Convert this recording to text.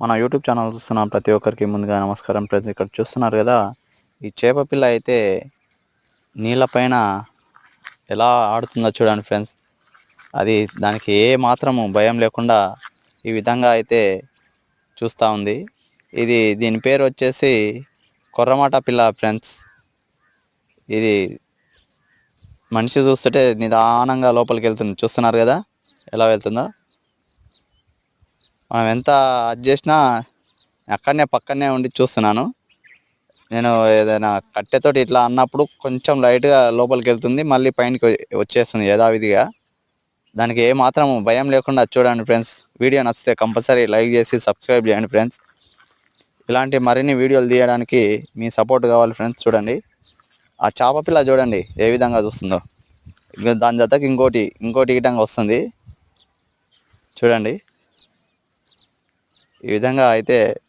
మన YouTube channel చూస్తున్న ప్రతి ఒక్కరికి ముందుగా నమస్కారం. ఫ్రెండ్స్ ఇక్కడ చూస్తున్నారు కదా ఈ చేప పిల్ల అయితే నీళ్ళపైన ఎలా ఆడుతుందో చూడండి ఫ్రెండ్స్. అది దానికి ఏ మాత్రము భయం లేకుండా ఈ విధంగా అయితే చూస్తూ ఉంది. ఇది దీని పేరు వచ్చేసి కొర్రమాట పిల్ల ఫ్రెండ్స్. ఇది మనిషి చూస్తుంటే నిదానంగా లోపలికి వెళ్తుంది. చూస్తున్నారు కదా ఎలా వెళ్తుందో. మనం ఎంత అది చేసినా అక్కడనే పక్కనే ఉండి చూస్తున్నాను. నేను ఏదైనా కట్టెతోటి ఇట్లా అన్నప్పుడు కొంచెం లైట్గా లోపలికి వెళ్తుంది మళ్ళీ పైనకి వచ్చేస్తుంది యథావిధిగా. దానికి ఏ మాత్రం భయం లేకుండా చూడండి ఫ్రెండ్స్. వీడియో నచ్చితే కంపల్సరీ లైక్ చేసి సబ్స్క్రైబ్ చేయండి ఫ్రెండ్స్. ఇలాంటి మరిన్ని వీడియోలు తీయడానికి మీ సపోర్ట్ కావాలి ఫ్రెండ్స్ చూడండి. ఆ చేప పిల్ల చూడండి ఏ విధంగా చూస్తుందో. దాని జతకి ఇంకోటి ఇంకోటి విధంగా వస్తుంది. చూడండి. ఈ విధంగా అయితే